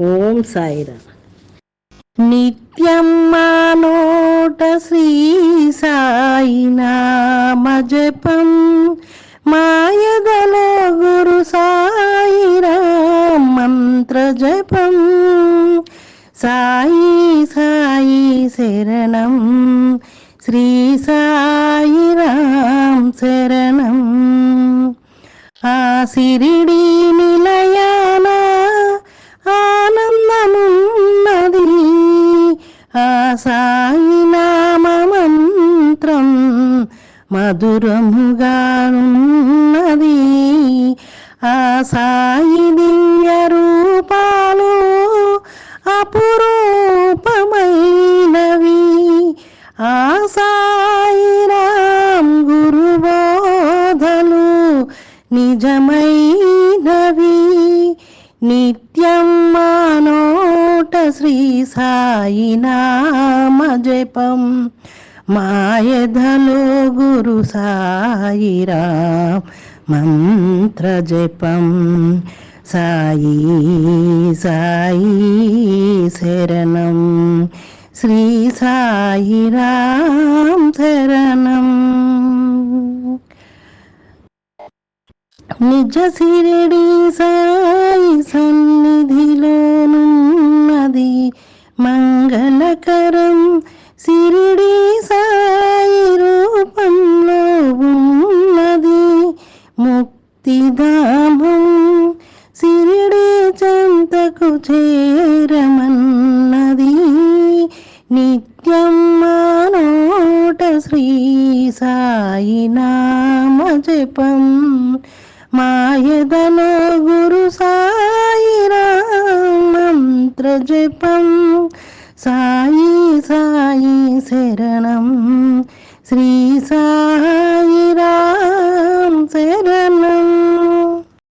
ఓం సాయిరా నిత్యం మానోట శ్రీ సాయి నామ జపం. మాయదలో గురు సాయిరా మంత్ర జపం. సాయి సాయి శరణం. శ్రీ సాయిరాం శరణం. ఆ సిరిడి నిలయాన ఆ సాయి మంత్రం మధురముగానున్నది. ఆ సాయి దివ్య రూపాలు అపురూపమైనవి. ఆ సాయిరాం గురుబోధలు నిజమైనవి. నిత్య శ్రీ సాయి నామ జపం. మాయధలో గురు సాయిరా మంత్ర జపం. సాయి సాయి శరణం. శ్రీ సాయిరాం శరణం. నిజ సిరిడి సాయి సన్నిధిలోను మంగళకరం సిరిడి సాయి రూపంలో ఉన్నది. ముక్తిధామం సిరిడి చెంతకు చేరమన్నది. నిత్యం మానోట శ్రీ సాయి నామ జపం. మాయదలో గురు సాయి మంత్ర జపం. సాయి సాయి శరణం శ్రీ సాయి